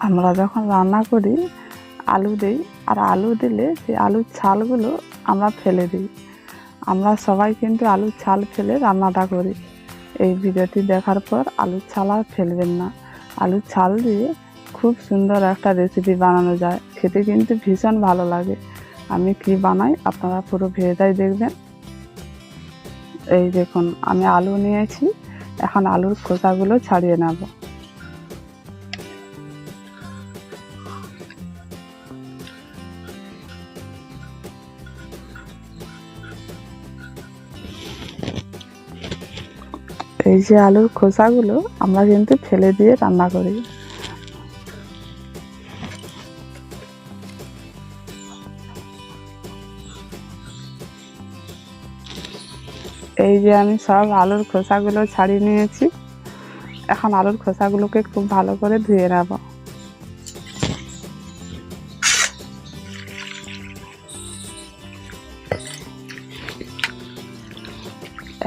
আমরা যখন রান্না করি, আলু দিই, আর আলু দিলে সেই আলুর ছালগুলো আমরা ফেলে দিই। আমরা সবাই কিন্তু আলুর ছাল ফেলে রান্নাটা করি। এই ভিডিওটি দেখার পর আলুর ছাল আর ফেলবেন না। আলুর ছাল দিয়ে খুব সুন্দর একটা রেসিপি বানানো যায়। খেতে কিন্তু ভীষণ ভালো লাগে। আমি কি বানাই আপনারা পুরো ভেজাই দেখবেন। এই দেখুন, আমি আলু নিয়েছি। এখন আলুর খোসাগুলো ছাড়িয়ে নেব। এই যে আলুর খোসাগুলো আমরা কিন্তু ফেলে দিয়ে রান্না করি। এই যে আমি সব আলুর খোসাগুলো ছাড়িয়ে নিয়েছি। এখন আলুর খোসাগুলোকে খুব ভালো করে ধুয়ে নেব।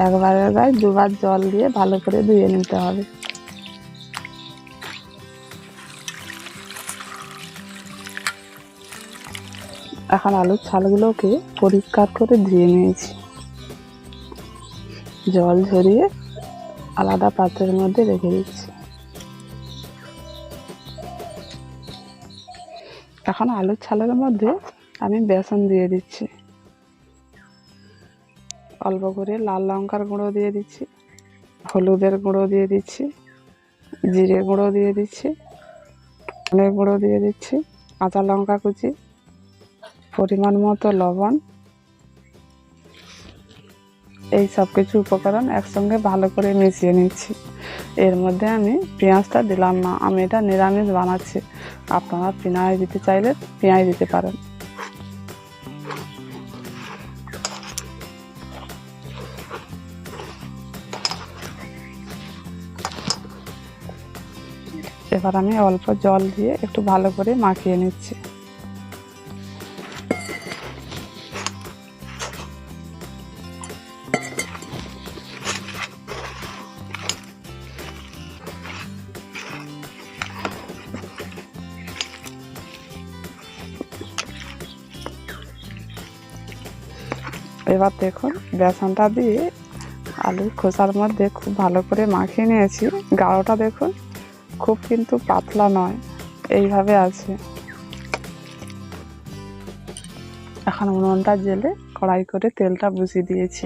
একবারের গায়ে দুবার জল দিয়ে ভালো করে ধুয়ে নিতে হবে। এখন আলুর ছালগুলোকে পরিষ্কার করে ধুয়ে নিয়েছি। জল ঝরিয়ে আলাদা পাত্রের মধ্যে রেখে দিচ্ছি। এখন আলুর ছালের মধ্যে আমি বেসন দিয়ে দিচ্ছি। অল্প করে লাল লঙ্কার গুঁড়ো দিয়ে দিচ্ছি, হলুদের গুঁড়ো দিয়ে দিচ্ছি, জিরে গুঁড়ো দিয়ে দিচ্ছি, ধনে গুঁড়ো দিয়ে দিচ্ছি কাঁচা লঙ্কা কুচি, পরিমাণ মতো লবণ। এই সব কিছু উপকরণ একসঙ্গে ভালো করে মিশিয়ে নিচ্ছি। এর মধ্যে আমি পেঁয়াজটা দিলাম না, আমি এটা নিরামিষ বানাচ্ছি। আপনারা পেঁয়াজ দিতে চাইলে পেঁয়াজ দিতে পারেন। এবার আমি অল্প জল দিয়ে একটু ভালো করে মাখিয়ে নিচ্ছি। এবার দেখুন, বেসনটা দিয়ে আলুর খোসার মধ্যে খুব ভালো করে মাখিয়ে নিয়েছি। গাঢ়টা দেখুন খুব কিন্তু পাতলা নয়। এইভাবে আছে। এখন উনুনটা জেলে কড়াই করে তেলটা বুঝিয়ে দিয়েছি।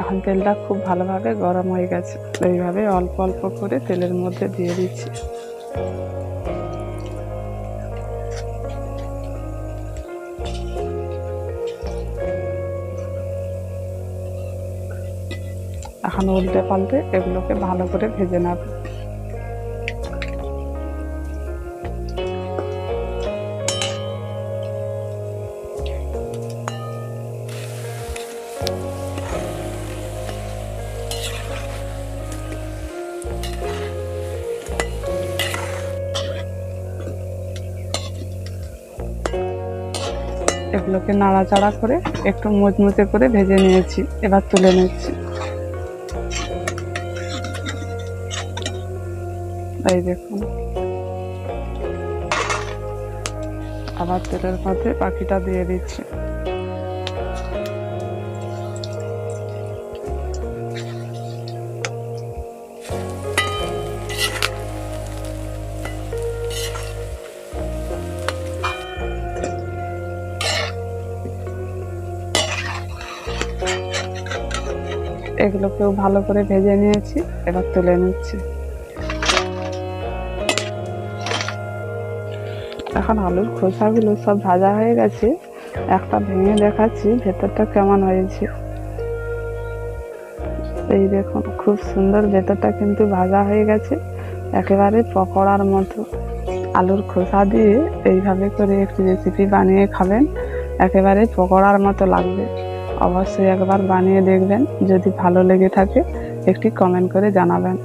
এখন তেলটা খুব ভালোভাবে গরম হয়ে গেছে। এইভাবে অল্প অল্প করে তেলের মধ্যে দিয়ে দিচ্ছি। এখন উল্টে পাল্টে এগুলোকে ভালো করে ভেজে নেব। এগুলোকে নাড়াচাড়া করে একটু মুচমুচে করে ভেজে নিয়েছি, এবার তুলে নিচ্ছি। এই দেখুন। আবার তেলের মধ্যে পাখিটা দিয়ে দিচ্ছি। এগুলোকেও ভালো করে ভেজে নিয়েছি, এবার তুলে নিচ্ছি। এখন আলুর খোসাগুলো সব ভাজা হয়ে গেছে, একটা ভেঙে দেখাচ্ছি, ভেতরটা কেমন হয়েছে। এই দেখুন, খুব সুন্দর ভেতরটা কিন্তু ভাজা হয়ে গেছে, একেবারে পকোড়ার মতো। আলুর খোসা দিয়ে এইভাবে করে একটি রেসিপি বানিয়ে খাবেন, একেবারে পকোড়ার মতো লাগবে। অবশ্যই একবার বানিয়ে দেখবেন। যদি ভালো লেগে থাকে একটি কমেন্ট করে জানাবেন।